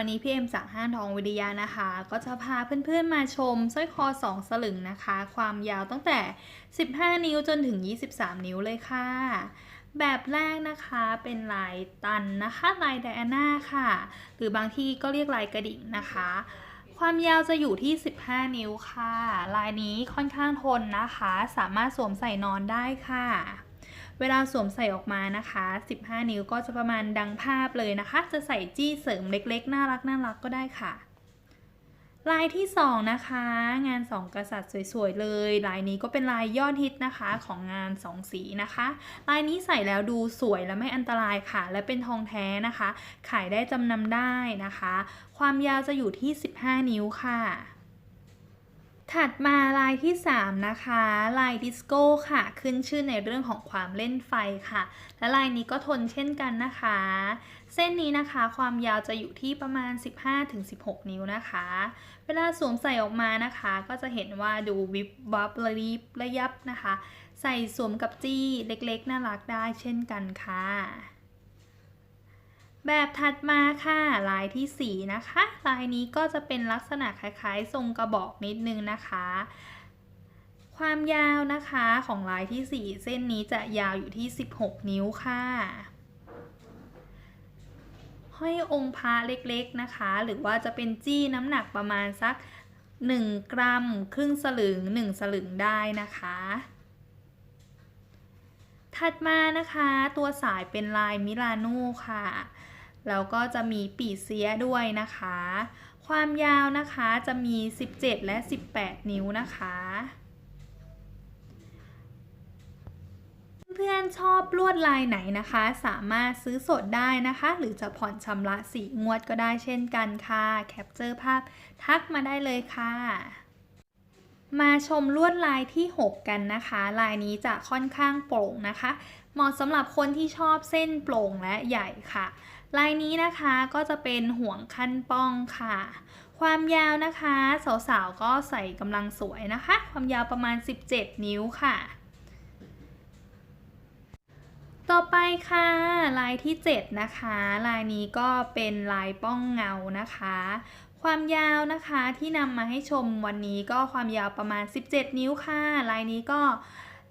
วันนี้พี่เอ็มจากห้างทองวิทยานะคะ ก็จะพาเพื่อนๆมาชมสร้อยคอ 2 สลึงนะคะ ความยาวตั้งแต่ 15 นิ้วจนถึง 23 นิ้วเลยค่ะ แบบแรกนะคะเป็นลายตันนะคะ ลายไดอาน่าค่ะ หรือบางที่ก็เรียกลายกระดิ่งนะคะ ความยาวจะอยู่ที่ 15 นิ้วค่ะ ลายนี้ค่อนข้างทนนะคะ สามารถสวมใส่นอนได้ค่ะ เวลาสวมใส่ออกมานะคะ 15 นิ้วก็จะประมาณดังภาพเลยนะคะ จะใส่จี้เสริมเล็กๆ น่ารักน่ารักก็ได้ค่ะ ลายที่ 2 นะคะ งาน 2 กษัตริย์สวยๆ เลย ลายนี้ก็เป็นลายยอดฮิตนะคะของงาน 2 สีนะคะ ลายนี้ใส่แล้วดูสวยและไม่อันตรายค่ะ และเป็นทองแท้นะคะ ขายได้จำนำได้นะคะ ความยาวจะอยู่ที่ 15 นิ้วค่ะ ถัดมาลายที่ 3 นะคะ ลายดิสโก้ค่ะ ขึ้นชื่อในเรื่องของความเล่นไฟค่ะ และลายนี้ก็ทนเช่นกันนะคะ เส้นนี้นะคะความยาวจะอยู่ที่ประมาณ 15-16 นิ้วนะคะ เวลาสวมใส่ออกมานะคะ ก็จะเห็นว่าดูวิบวับระยิบระยับนะคะ ใส่สวมกับจี้เล็กๆ น่ารักได้เช่นกันค่ะ แบบถัดมาค่ะลายที่ 4 นะคะ ลายนี้ก็จะเป็นลักษณะคล้ายๆ ทรงกระบอกนิดนึงนะคะ ความยาวนะคะของลายที่ 4 เส้นนี้จะยาวอยู่ที่ 16 นิ้วค่ะห้อยองค์พระเล็กๆนะคะ หรือว่าจะเป็นจี้น้ำหนักประมาณสัก 1 กรัม ครึ่งสลึง 1 สลึงได้นะคะ ถัดมานะคะ ตัวสายเป็นลายมิลาโน่ค่ะ แล้วก็จะมีปีเสียด้วยนะคะ ความยาวนะคะจะมี 17 และ 18 นิ้วนะคะ เพื่อนๆชอบลวดลายไหนนะคะ สามารถซื้อสดได้นะคะ หรือจะผ่อนชำระสีงวดก็ได้เช่นกันค่ะ แคปเจอร์ภาพทักมาได้เลยค่ะ มาชมลวดลายที่ 6 กันนะคะ ลายนี้จะค่อนข้างโปร่งนะคะ เหมาะสำหรับคนที่ชอบเส้นโปร่งและใหญ่ค่ะ ลายนี้นะคะก็จะเป็นห่วงขั้นป้องค่ะ ความยาวนะคะ สาวๆก็ใส่กำลังสวยนะคะ ความยาวประมาณ 17 นิ้วค่ะ ต่อไปค่ะ ลายที่ 7 นะคะ ลายนี้ก็เป็นลายป้องเงานะคะ ความยาวนะคะที่นำมาให้ชมวันนี้ก็ความยาวประมาณ 17 นิ้วค่ะ ลายนี้ก็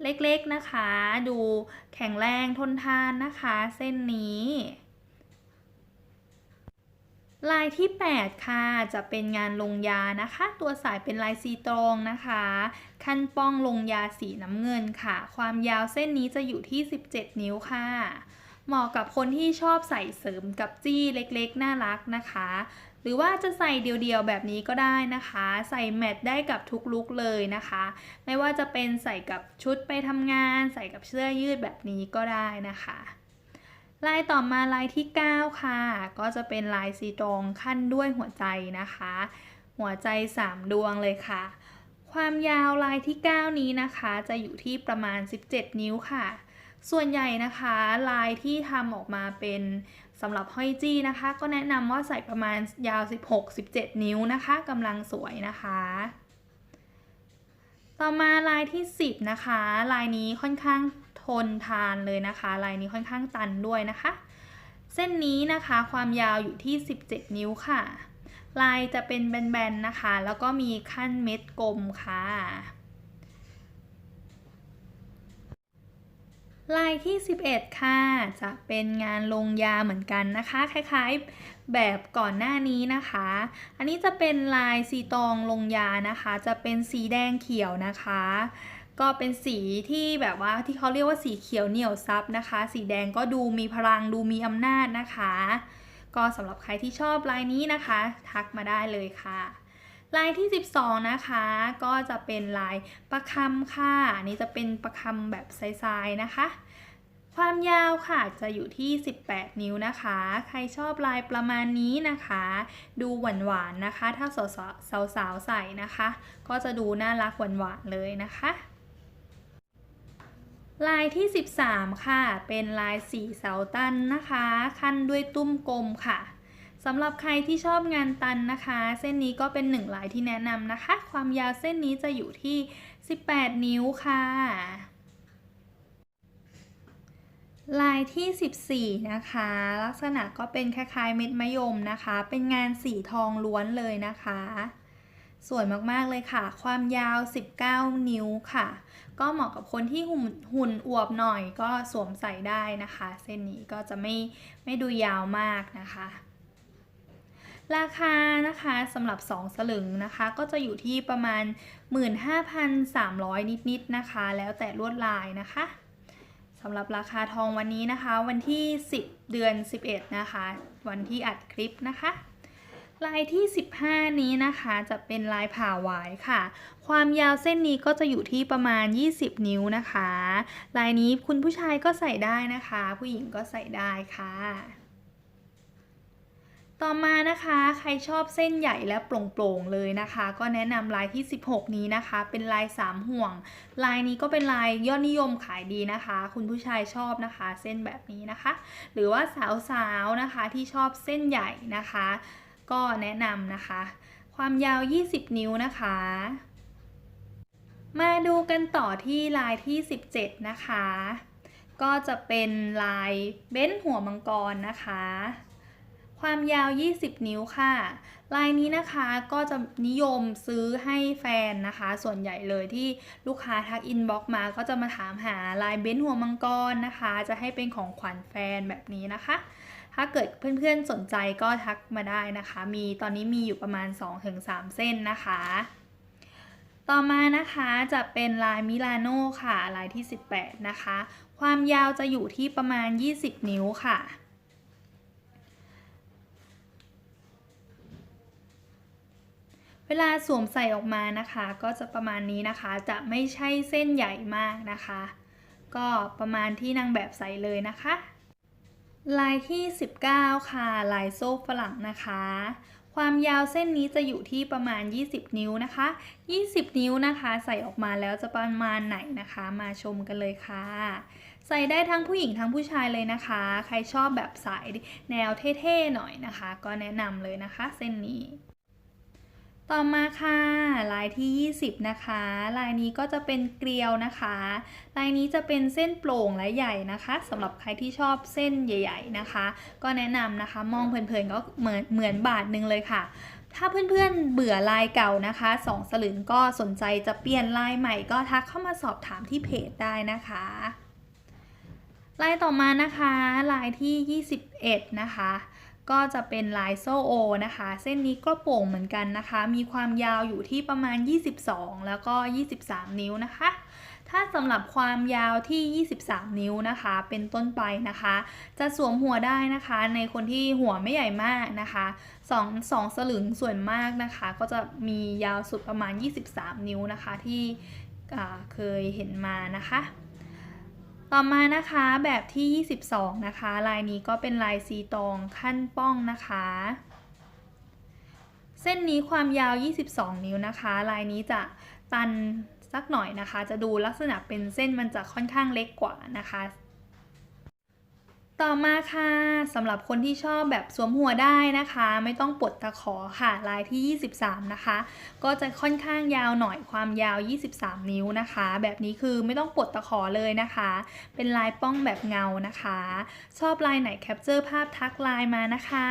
เล็กๆนะคะ ดูแข็งแรงทนทานนะคะ เส้นนี้ ลายที่ 8 ค่ะ จะเป็นงานลงยานะคะ ตัวสายเป็นลายซีตรงนะคะ ขั้นป้องลงยาสีน้ำเงินค่ะ ความยาวเส้นนี้จะอยู่ที่ 17 นิ้วค่ะ เหมาะกับคนที่ชอบใส่เสริมกับจี้เล็กๆ น่ารักนะคะ หรือว่าจะใส่เดี่ยวๆแบบนี้ก็ได้นะคะ ใส่แมทได้กับทุกลุคเลยนะคะ ไม่ว่าจะเป็นใส่กับชุดไปทำงาน ใส่กับเสื้อยืดแบบนี้ก็ได้นะคะลายต่อมาลายที่ 9 ค่ะ ก็จะเป็นลายซีตรงขั้นด้วยหัวใจนะคะ หัวใจ 3 ดวงเลยค่ะ ความยาวลายที่ 9 นี้นะคะ จะอยู่ที่ประมาณ 17 นิ้วค่ะ ส่วนใหญ่นะคะลายที่ทำออกมาเป็นสำหรับห้อยจี้นะคะ ก็แนะนำว่าใส่ประมาณยาว 16-17 นิ้วนะคะกำลังสวยนะคะ ต่อมาลายที่ 10 นะคะ ลายนี้ค่อนข้างทนทานเลยนะคะ ลายนี้ค่อนข้างตันด้วยนะคะ เส้นนี้นะคะความยาวอยู่ที่ 17 นิ้วค่ะ ลายจะเป็นแบนๆนะคะ แล้วก็มีขั้นเม็ดกลมค่ะ ลายที่ 11 ค่ะ จะเป็นงานลงยาเหมือนกันนะคะ คล้ายๆแบบก่อนหน้านี้นะคะ อันนี้จะเป็นลายสีตองลงยานะคะ จะเป็นสีแดงเขียวนะคะ ก็เป็นสีที่แบบว่าที่เขาเรียกว่าสีเขียวเหนียวซับนะคะ สีแดงก็ดูมีพลังดูมีอำนาจนะคะ ก็สำหรับใครที่ชอบลายนี้นะคะ ทักมาได้เลยค่ะ ลายที่ 12 นะคะ ก็จะเป็นลายประคำค่ะอันนี้จะเป็นประคำแบบทรายๆนะคะ ความยาวค่ะจะอยู่ที่ 18 นิ้วนะคะ ใครชอบลายประมาณนี้นะคะ ดูหวานๆนะคะ ถ้าสาวๆใส่นะคะ ก็จะดูน่ารักหวานๆเลยนะคะลายที่ 13 ค่ะ เป็นลายสีเสาตันนะคะ ขั้นด้วยตุ้มกลมค่ะ สำหรับใครที่ชอบงานตันนะคะ เส้นนี้ก็เป็นหนึ่งลายที่แนะนำนะคะ ความยาวเส้นนี้จะอยู่ที่ 18 นิ้วค่ะ ลายที่ 14 นะคะ ลักษณะก็เป็นคล้ายๆเม็ดมะยมนะคะ เป็นงานสีทองล้วนเลยนะคะสวยมากๆเลยค่ะ ความยาว 19 นิ้วค่ะ ก็เหมาะกับคนที่หุ่นหุ่นอวบหน่อยก็สวมใส่ได้นะคะ เส้นนี้ก็จะไม่ไม่ดูยาวมากนะคะ ราคานะคะสำหรับ 2 สลึงนะคะ ก็จะอยู่ที่ประมาณ 15,300 นิดๆนะคะ แล้วแต่ลวดลายนะคะสำหรับราคาทองวันนี้นะคะ วันที่ 10 เดือน 11 นะคะ วันที่อัดคลิปนะคะลายที่ 15 นี้นะคะจะเป็นลายผ่าหวายค่ะ ความยาวเส้นนี้ก็จะอยู่ที่ประมาณ 20 นิ้วนะคะ ลายนี้คุณผู้ชายก็ใส่ได้นะคะ ผู้หญิงก็ใส่ได้ค่ะ ต่อมานะคะใครชอบเส้นใหญ่และโปร่งๆเลยนะคะ ก็แนะนำลายที่ 16 นี้นะคะ เป็นลาย 3 ห่วง ลายนี้ก็เป็นลายยอดนิยมขายดีนะคะ คุณผู้ชายชอบนะคะ เส้นแบบนี้นะคะ หรือว่าสาวๆนะคะที่ชอบเส้นใหญ่นะคะ ก็แนะนำนะคะ ความยาว 20 นิ้วนะคะมาดูกันต่อที่ลายที่ 17 นะคะ ก็จะเป็นลายเบ้นหัวมังกรนะคะ ความยาว 20 นิ้วค่ะ ลายนี้นะคะก็จะนิยมซื้อให้แฟนนะคะ ส่วนใหญ่เลยที่ลูกค้าทักอินบ็อกมาก็จะมาถามหาลายเบ้นหัวมังกรนะคะ จะให้เป็นของขวัญแฟนแบบนี้นะคะ ถ้าเกิดเพื่อนๆสนใจก็ทักมาได้นะคะ มีตอนนี้มีอยู่ประมาณ 2-3 เส้นนะคะ ต่อมานะคะจะเป็นลายมิลานโน่ค่ะ ลายที่ 18 นะคะ ความยาวจะอยู่ที่ประมาณ 20 นิ้วค่ะ เวลาสวมใส่ออกมานะคะ ก็จะประมาณนี้นะคะ จะไม่ใช่เส้นใหญ่มากนะคะ ก็ประมาณที่นางแบบใส่เลยนะคะ ลายที่ 19 ค่ะ ลายโซ่ฝรั่งนะคะ ความยาวเส้นนี้จะอยู่ที่ประมาณ 20 นิ้วนะคะ 20 นิ้วนะคะ ใส่ออกมาแล้วจะประมาณไหนนะคะ มาชมกันเลยค่ะใส่ได้ทั้งผู้หญิงทั้งผู้ชายเลยนะคะ ใครชอบแบบสายแนวเท่ๆหน่อยนะคะ ก็แนะนำเลยนะคะ เส้นนี้ ต่อมาค่ะลายที่ 20 นะคะ ลายนี้ก็จะเป็นเกลียวนะคะ ลายนี้จะเป็นเส้นโปร่งและใหญ่นะคะสำหรับใครที่ชอบเส้นใหญ่ ๆนะคะ ก็แนะนำนะคะมองเพลินๆก็เหมือนเหมือนบาทหนึ่งเลยค่ะ ถ้าเพื่อนๆเบื่อลายเก่านะคะสองสลึงก็สนใจจะเปลี่ยนลายใหม่ก็ทักเข้ามาสอบถามที่เพจได้นะคะลายต่อมานะคะลายที่ 21 นะคะ ก็จะเป็นลายโซ่โอนะคะ เส้นนี้ก็โป่งเหมือนกันนะคะ มีความยาวอยู่ที่ประมาณ 22 แล้วก็ 23 นิ้วนะคะ ถ้าสำหรับความยาวที่ 23 นิ้วนะคะ เป็นต้นไปนะคะ จะสวมหัวได้นะคะ ในคนที่หัวไม่ใหญ่มากนะคะ2 2สลึงส่วนมากนะคะ ก็จะมียาวสุดประมาณ 23 นิ้วนะคะ ที่เคยเห็นมานะคะ ต่อมานะคะแบบที่ 22 นะคะ ลายนี้ก็เป็นลายซีตองขั้นป้องนะคะ เส้นนี้ความยาว 22 นิ้วนะคะ ลายนี้จะตันสักหน่อยนะคะ จะดูลักษณะเป็นเส้นมันจะค่อนข้างเล็กกว่านะคะ ต่อมาค่ะสำหรับคนที่ชอบแบบสวมหัวได้นะคะ ไม่ต้องปลดตะขอค่ะ ลายที่ 23 นะคะ ก็จะค่อนข้างยาวหน่อยความยาว 23 นิ้วนะคะ แบบนี้คือไม่ต้องปลดตะขอเลยนะคะ เป็นลายป้องแบบเงานะคะ ชอบลายไหนแคปเจอร์ภาพทักไลน์มานะคะ